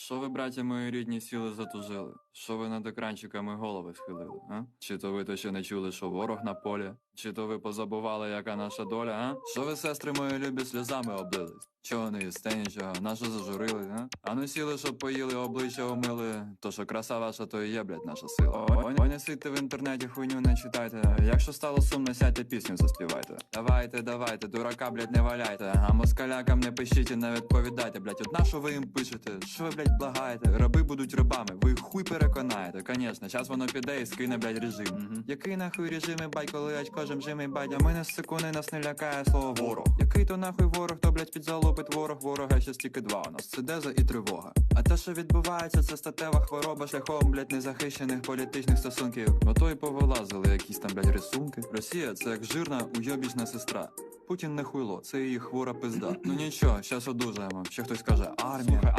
Що ви, браття мої рідні, сіли затужили? Що ви над екранчиками голови схилили, а? Чи то ви то ще не чули, що ворог на полі? Чи то ви позабували, яка наша доля, а? Що ви, сестри мої любі, сльозами облились? Чого не їсте нічого? Нащо зажурили, а? А ну сіли, щоб поїли, обличчя умили. То що краса ваша, то і є, блядь, наша сила. Ой, ой, не сидьте в інтернеті, хуйню не читайте. Якщо стало сумно, сядьте пісню заспівайте. Давайте, давайте, дурака, блядь, не валяйте. А москалякам не пишіть і не відповідайте, блядь. От на що ви їм пишете? Що ви, блядь, благаєте? Раби будуть рабами, ви хуй переконаєте. Конечно, час воно піде і скине, блядь, режим. Мгм. Який нахуй режим, і бать, коли очко жим і бать, а мене з секунди нас не лякає слово ворог. Який то нахуй ворог, то блядь, підзалупить ворог, ворога ще стільки два. У нас це деза і тривога. А те, що відбувається, це статева хвороба шляхом, блядь, незахищених політичних стосунків. Ото й повилазили якісь там, блядь, рисунки. Росія це як жирна уйобічна сестра. Путін не хуйло, це її хвора пизда. Ну нічого, щас одужаємо. Ще хтось каже, армія.